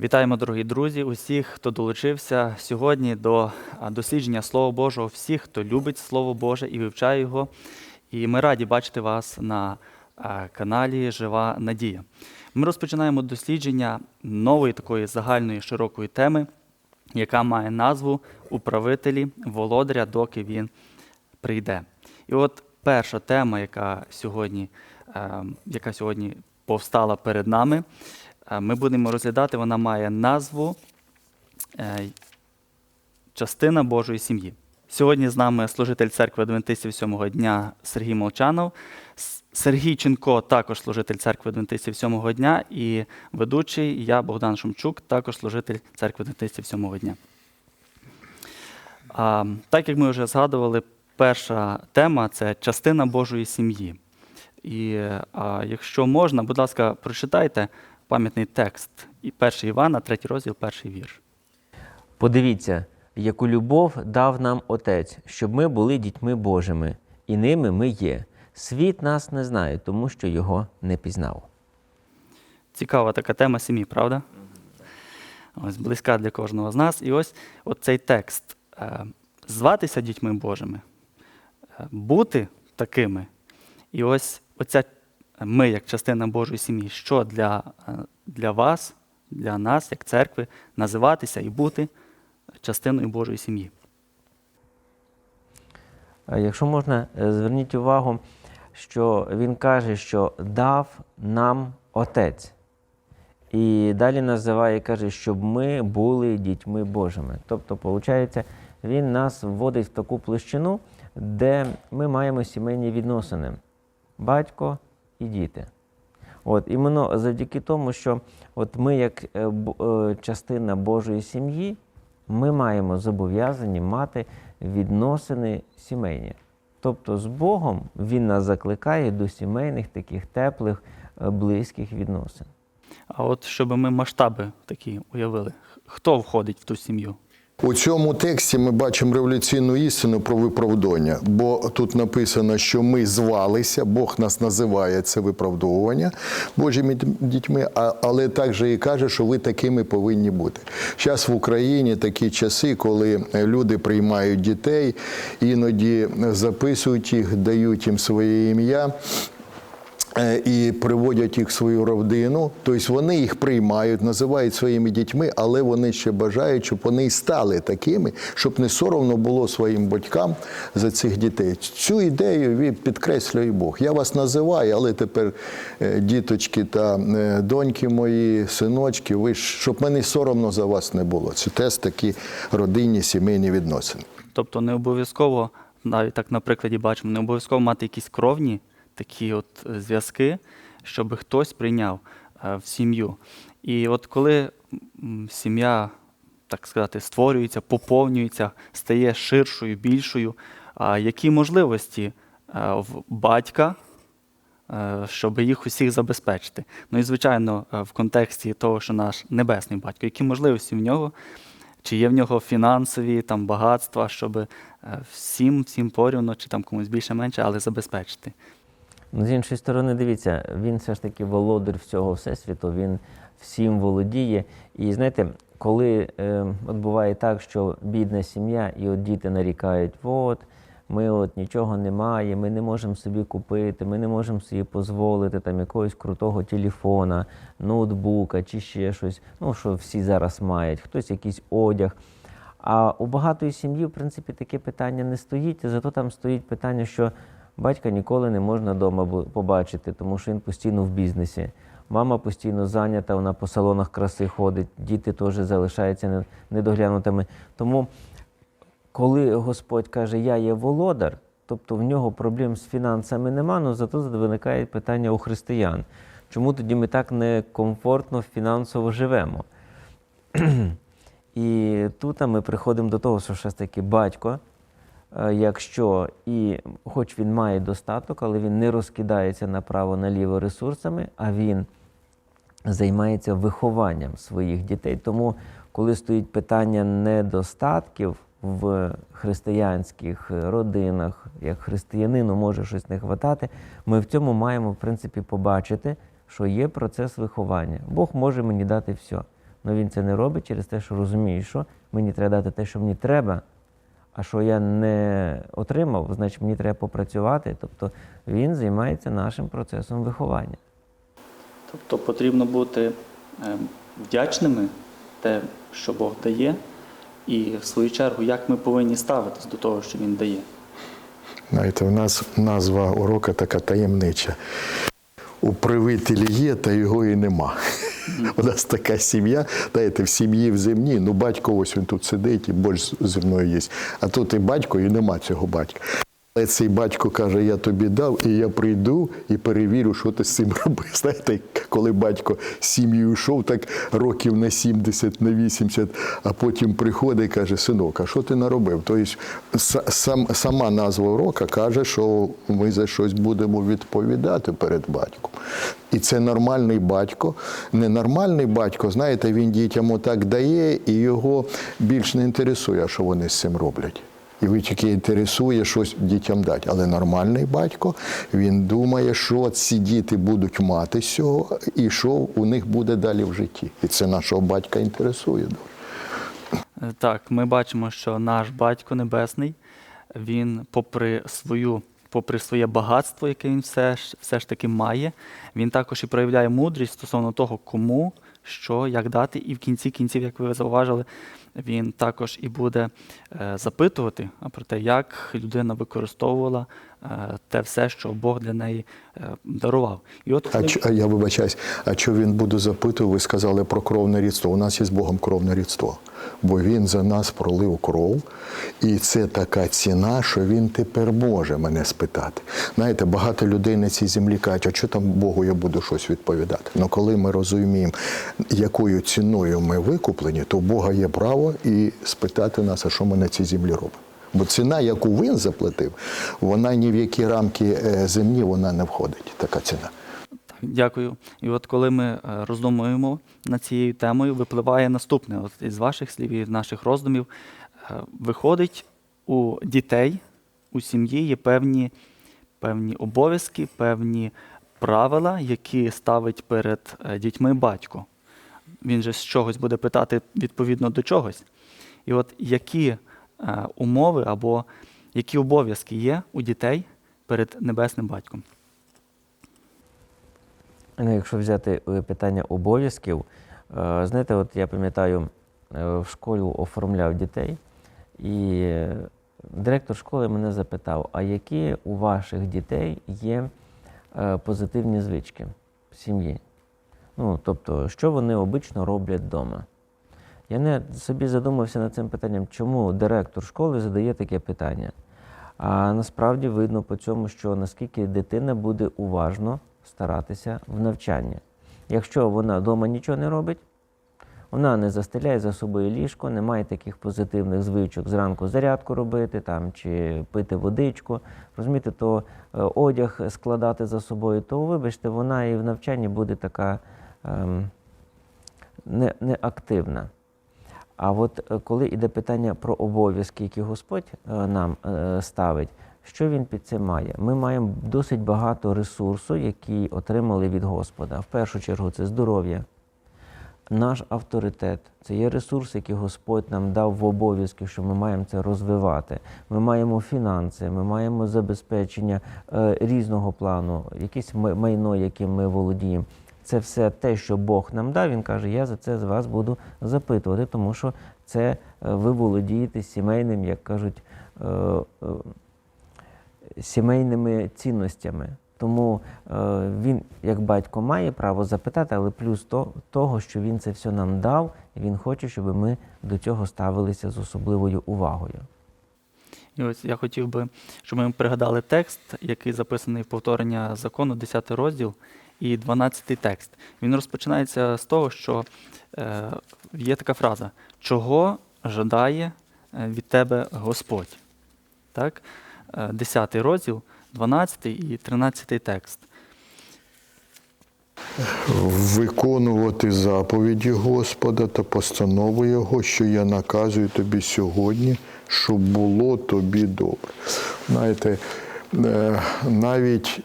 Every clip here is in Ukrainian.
Вітаємо, дорогі друзі, усіх, хто долучився сьогодні до дослідження Слова Божого, всіх, хто любить Слово Боже і вивчає його. І ми раді бачити вас на каналі Жива Надія. Ми розпочинаємо дослідження нової такої загальної широкої теми, яка має назву Управителі володаря, доки він прийде. І от перша тема, яка сьогодні, е, яка сьогодні повстала перед нами, ми будемо розглядати, вона має назву е, Частина Божої сім'ї. Сьогодні з нами служитель церкви Адвентистів сьомого дня Сергій Молчанов. Сергій Ченко також служитель церкви Адвентистів сьомого дня, і ведучий я, Богдан Шумчук, також служитель церкви Адвентистів сьомого дня. А, так як ми вже згадували, перша тема це частина Божої сім'ї. І а, якщо можна, будь ласка, прочитайте пам'ятний текст. І 1 Івана, 3 розділ, перший вірш. Подивіться, яку любов дав нам Отець, щоб ми були дітьми Божими, і ними ми є. Світ нас не знає, тому що його не пізнав. Цікава така тема сім'ї, правда? Ось близька для кожного з нас. І ось цей текст. Е, Зватися дітьми Божими, е, бути такими. І ось оця ми, як частина Божої сім'ї, що для, е, для вас, для нас, як церкви, називатися і бути частиною Божої сім'ї. Якщо можна, е, зверніть увагу, що він каже, що дав нам Отець. І далі називає і каже, щоб ми були дітьми Божими. Тобто, виходить, він нас вводить в таку площину, де ми маємо сімейні відносини: батько і діти. От іменно завдяки тому, що от ми, як е, е, частина Божої сім'ї, ми маємо зобов'язані мати відносини сімейні. Тобто з Богом Він нас закликає до сімейних таких теплих, е, близьких відносин. А от щоб ми масштаби такі уявили, хто входить в ту сім'ю? У цьому тексті ми бачимо революційну істину про виправдання, бо тут написано, що ми звалися, Бог нас називає це виправдовування Божими дітьми, але також і каже, що ви такими повинні бути. Зараз в Україні такі часи, коли люди приймають дітей, іноді записують їх, дають їм своє ім'я. Е, і приводять їх в свою родину, тобто вони їх приймають, називають своїми дітьми, але вони ще бажають, щоб вони і стали такими, щоб не соромно було своїм батькам за цих дітей. Цю ідею підкреслює Бог. Я вас називаю, але тепер е, діточки та е, доньки мої, синочки, ви щоб мені соромно за вас не було. Це теж такі родинні сімейні відносини. Тобто не обов'язково, навіть так на прикладі бачимо, не обов'язково мати якісь кровні такі от е, зв'язки, щоб хтось прийняв е, в сім'ю. І от коли сім'я, так сказати, створюється, поповнюється, стає ширшою, більшою, які можливості е, в батька, щоб їх усіх забезпечити? Ну і звичайно, в контексті того, що наш небесний батько, які можливості в нього чи є в нього фінансові там багатства, щоб всім, всім порівну, чи там комусь більше менше, але забезпечити. Ну, з іншої сторони, дивіться, він все ж таки володар всього всесвіту, він всім володіє. І знаєте, коли е, от буває так, що бідна сім'я, і от діти нарікають, от ми от нічого немає, ми не можемо собі купити, ми не можемо собі дозволити там якогось крутого телефона, ноутбука чи ще щось. Ну, що всі зараз мають, хтось якийсь одяг. А у багатої сім'ї, в принципі, таке питання не стоїть, зато там стоїть питання, що батька ніколи не можна вдома побачити, тому що він постійно в бізнесі. Мама постійно зайнята, вона по салонах краси ходить, діти теж залишаються недоглянутими. Тому, коли Господь каже, я є володар, тобто в нього проблем з фінансами нема, але зато виникає питання у християн. Чому тоді ми так некомфортно фінансово живемо? І тут ми приходимо до того, що ж таки батько, якщо і хоч він має достаток, але він не розкидається направо-наліво ресурсами, а він займається вихованням своїх дітей. Тому, коли стоїть питання недостатків в християнських родинах, як християнину може щось не хватати, ми в цьому маємо в принципі побачити, що є процес виховання. Бог може мені дати все. але він це не робить через те, що розуміє, що мені треба дати те, що мені треба, а що я не отримав, значить мені треба попрацювати. Тобто він займається нашим процесом виховання. Тобто потрібно бути е, вдячними те, що Бог дає, і в свою чергу, як ми повинні ставитись до того, що Він дає. Знаєте, у нас назва урока така таємнича. Управитель є, та його і нема. У нас така сім'я, знаєте, в сім'ї в земні, ну батько ось він тут сидить і борщ зі мною є. А тут і батько, і нема цього батька. Але цей батько каже, я тобі дав, і я прийду і перевірю, що ти з цим робив. Знаєте, коли батько з сім'єю йшов, так років на 70, на 80, а потім приходить і каже, синок, а що ти наробив? Тобто сам, сама назва урока каже, що ми за щось будемо відповідати перед батьком. І це нормальний батько. Ненормальний батько, знаєте, він дітям отак дає, і його більш не інтересує, що вони з цим роблять. І ви тільки інтересує щось дітям дати. Але нормальний батько він думає, що ці діти будуть мати з цього, і що у них буде далі в житті. І це нашого батька інтересує дуже. Е, Так, ми бачимо, що наш Батько Небесний, він, попри свою, попри своє багатство, яке він все ж, все ж таки має, він також і проявляє мудрість стосовно того, кому, що, як дати, і в кінці кінців, як ви зауважили, він також і буде е, запитувати про те, як людина використовувала те все, що Бог для неї е, дарував. І от А, чо- а я вибачаюсь, а що він буде запитувати? Ви сказали про кровне рідство. У нас є з Богом кровне рідство, бо він за нас пролив кров, і це така ціна, що він тепер може мене спитати. Знаєте, багато людей на цій землі кажуть, а що там Богу я буду щось відповідати. Ну коли ми розуміємо, якою ціною ми викуплені, то у Бога є право і спитати нас, а що ми на цій землі робимо. Бо ціна, яку він заплатив, вона ні в які рамки е, земні вона не входить. Така ціна. Дякую. І от коли ми е, роздумуємо над цією темою, випливає наступне от із ваших слів і наших роздумів. Е, Виходить, у дітей, у сім'ї є певні, певні обов'язки, певні правила, які ставить перед дітьми батько. Він же з чогось буде питати відповідно до чогось. І от які умови або які обов'язки є у дітей перед небесним батьком? Ну, якщо взяти е, питання обов'язків, е, знаєте, от я пам'ятаю, е, в школу оформляв дітей, і е, директор школи мене запитав, а які у ваших дітей є е, позитивні звички в сім'ї? Ну, тобто, що вони обично роблять вдома? Я не собі задумався над цим питанням, чому директор школи задає таке питання. А насправді видно по цьому, що наскільки дитина буде уважно старатися в навчанні. Якщо вона вдома нічого не робить, вона не застеляє за собою ліжко, не має таких позитивних звичок зранку зарядку робити там, чи пити водичку, розумієте, то е, одяг складати за собою, то вибачте, вона і в навчанні буде така ем, не, неактивна. А от е, коли йде питання про обов'язки, які Господь е, нам е, ставить, що він під це має? Ми маємо досить багато ресурсу, які отримали від Господа. В першу чергу це здоров'я, наш авторитет. Це є ресурс, який Господь нам дав в обов'язки, що ми маємо це розвивати. Ми маємо фінанси, ми маємо забезпечення різного плану, якесь ма- майно, яким ми володіємо. Це все те, що Бог нам дав. Він каже, я за це з вас буду запитувати, тому що це е, ви володієте сімейним, як кажуть, е, е, сімейними цінностями. Тому він, як батько, має право запитати, але плюс то, того, що він це все нам дав, він хоче, щоб ми до цього ставилися з особливою увагою. І ось я хотів би, щоб ми пригадали текст, який записаний в повторення закону, 10 розділ і 12 текст. Він розпочинається з того, що е, є така фраза: чого жадає е, від тебе Господь? Так? Е, 10 розділ, 12 і 13 текст. виконувати заповіді Господа та постанови Його, що я наказую тобі сьогодні, щоб було тобі добре. Знаєте, е, навіть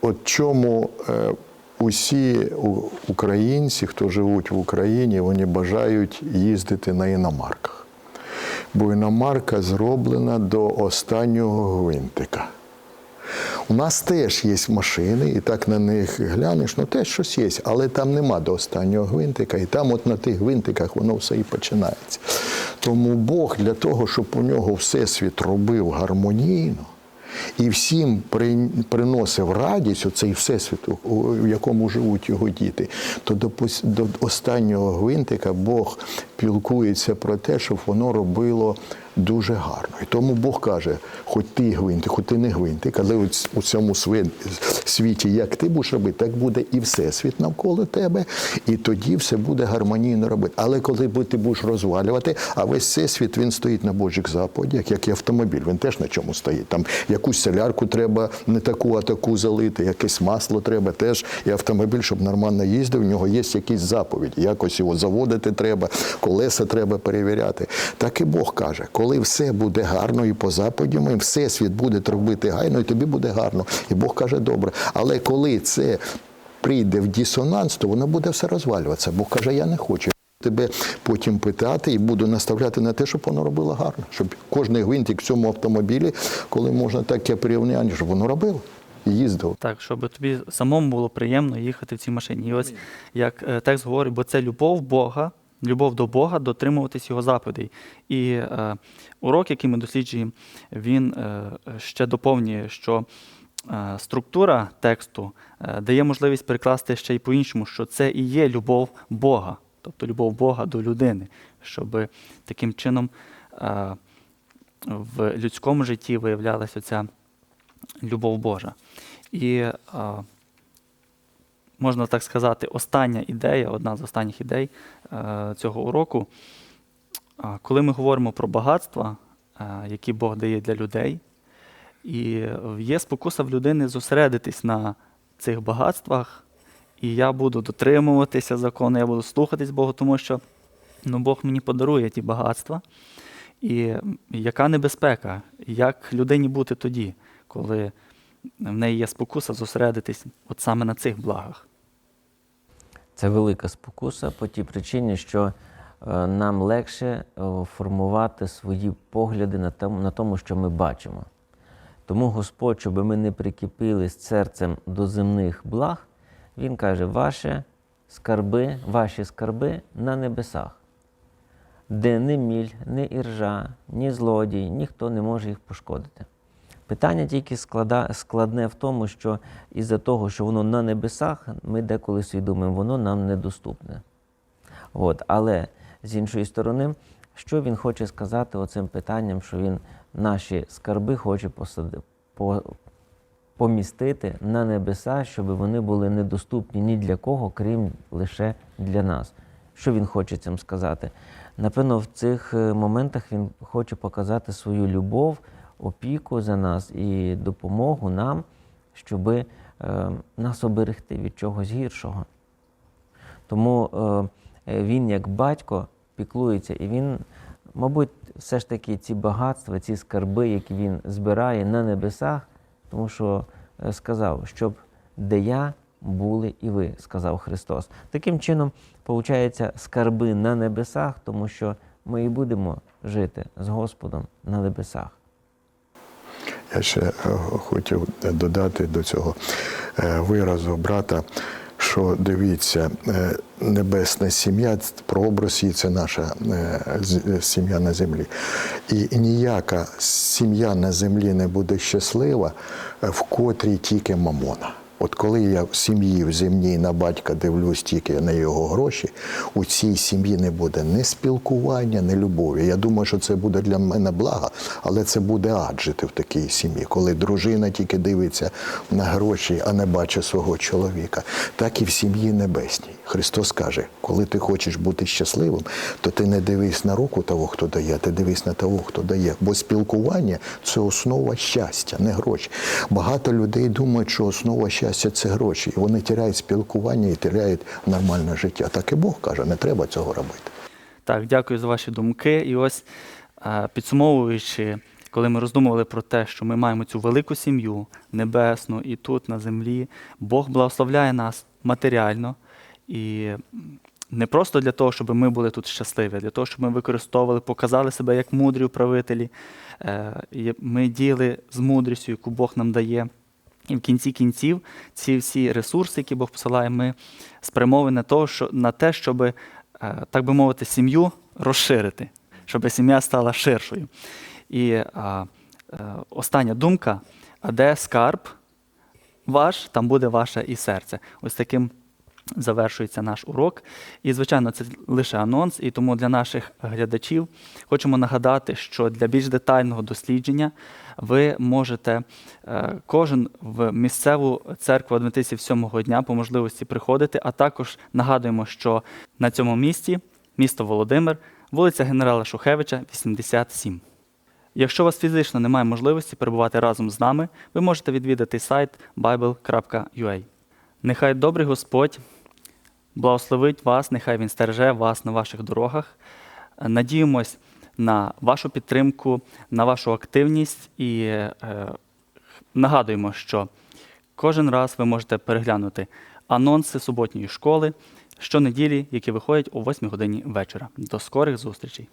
от чому е, усі українці, хто живуть в Україні, вони бажають їздити на іномарках. Бо іномарка зроблена до останнього гвинтика. У нас теж є машини, і так на них глянеш, ну теж щось є, але там нема до останнього гвинтика, і там от на тих гвинтиках воно все і починається. Тому Бог для того, щоб у нього всесвіт робив гармонійно і всім при- приносив радість, оцей всесвіт, у- якому живуть його діти, то до останнього гвинтика Бог пілкується про те, щоб воно робило дуже гарно. І тому Бог каже, хоч ти гвинтик, хоч ти не гвинтик, але у цьому світі, як ти будеш робити, так буде і всесвіт навколо тебе, і тоді все буде гармонійно робити. Але коли ти будеш розвалювати, а весь всесвіт він стоїть на Божих заповідях, як і автомобіль, він теж на чому стоїть. Там якусь солярку треба не таку, а таку залити, якесь масло треба теж. І автомобіль, щоб нормально їздив, в нього є якісь заповіді. Якось його заводити треба, колеса треба перевіряти. Так і Бог каже, коли все буде гарно і по заповідям, і всесвіт буде робити гайно, і тобі буде гарно. І Бог каже, добре. Але коли це прийде в дисонанс, то воно буде все розвалюватися. Бог каже, я не хочу. Тебе потім питати і буду наставляти на те, щоб воно робило гарно. Щоб кожний гвинтик в цьому автомобілі, коли можна таке порівняння, щоб воно робило і їздило. Так, щоб тобі самому було приємно їхати в цій машині. І ось як е, текст говорить, бо це любов Бога, любов до Бога, дотримуватись його заповідей. І е, урок, який ми досліджуємо, він е, ще доповнює, що е, структура тексту е, дає можливість перекласти ще й по-іншому, що це і є любов Бога, тобто любов Бога до людини, щоб таким чином е, в людському житті виявлялася ця любов Божа. І а, можна так сказати, остання ідея, одна з останніх ідей е, цього уроку, коли ми говоримо про багатства, е, які Бог дає для людей, і є спокуса в людини зосередитись на цих багатствах, і я буду дотримуватися закону, я буду слухатись Богу, тому що ну, Бог мені подарує ті багатства. І яка небезпека, як людині бути тоді, коли в неї є спокуса зосередитись от саме на цих благах? Це велика спокуса по тій причині, що е, нам легше е, формувати свої погляди на тому, на тому, що ми бачимо. Тому Господь, щоб ми не прикипілись серцем до земних благ, Він каже, ваші скарби, ваші скарби на небесах, де ні міль, ні іржа, ні злодій, ніхто не може їх пошкодити. Питання тільки склада, складне в тому, що із-за того, що воно на небесах, ми деколи собі воно нам недоступне. От. Але з іншої сторони, що він хоче сказати оцим питанням, що він наші скарби хоче посади, по, помістити на небеса, щоб вони були недоступні ні для кого, крім лише для нас. Що він хоче цим сказати? Напевно, в цих е, моментах він хоче показати свою любов, опіку за нас і допомогу нам, щоб е, нас оберегти від чогось гіршого. Тому е, він, як батько, піклується, і він, мабуть, все ж таки ці багатства, ці скарби, які він збирає на небесах, тому що е, сказав, щоб де я були і ви, сказав Христос. Таким чином, виходить, скарби на небесах, тому що ми і будемо жити з Господом на небесах. Я ще е, хотів додати до цього е, виразу брата, що дивіться, е, небесна сім'я, прообраз її це наша сім'я на землі. І ніяка сім'я на землі не буде щаслива, в котрій тільки мамона. От коли я в сім'ї в земній на батька дивлюсь тільки на його гроші, у цій сім'ї не буде ні спілкування, ні любові. Я думаю, що це буде для мене благо, але це буде ад жити в такій сім'ї, коли дружина тільки дивиться на гроші, а не бачить свого чоловіка. Так і в сім'ї небесній. Христос каже, коли ти хочеш бути щасливим, то ти не дивись на руку того, хто дає, ти дивись на того, хто дає. Бо спілкування це основа щастя, не гроші. Багато людей думають, що основа щастя це гроші. І вони тіряють спілкування і тіряють нормальне життя. Так і Бог каже, не треба цього робити. Так, дякую за ваші думки. І ось е, підсумовуючи коли ми роздумували про те, що ми маємо цю велику сім'ю небесну і тут на землі, Бог благословляє нас матеріально і не просто для того, щоб ми були тут щасливі, а для того, щоб ми використовували, показали себе як мудрі управителі. Е, Ми діяли з мудрістю, яку Бог нам дає. І в кінці кінців ці всі ресурси, які Бог посилає, ми спрямовані на, того, що, на те, щоб, е, так би мовити, сім'ю розширити, щоб сім'я стала ширшою. І а, е, остання думка: а де скарб ваш, там буде ваше і серце. Ось таким завершується наш урок. І, звичайно, це лише анонс, і тому для наших глядачів хочемо нагадати, що для більш детального дослідження ви можете е, кожен в місцеву церкву адвентистів сьомого дня по можливості приходити, а також нагадуємо, що на цьому місці, місто Володимир, вулиця генерала Шухевича, 87. Якщо у вас фізично немає можливості перебувати разом з нами, ви можете відвідати сайт bible.ua. Нехай добрий Господь благословить вас, нехай Він стереже вас на ваших дорогах. Надіємось на вашу підтримку, на вашу активність і е, нагадуємо, що кожен раз ви можете переглянути анонси суботньої школи щонеділі, які виходять о 8 годині вечора. До скорих зустрічей!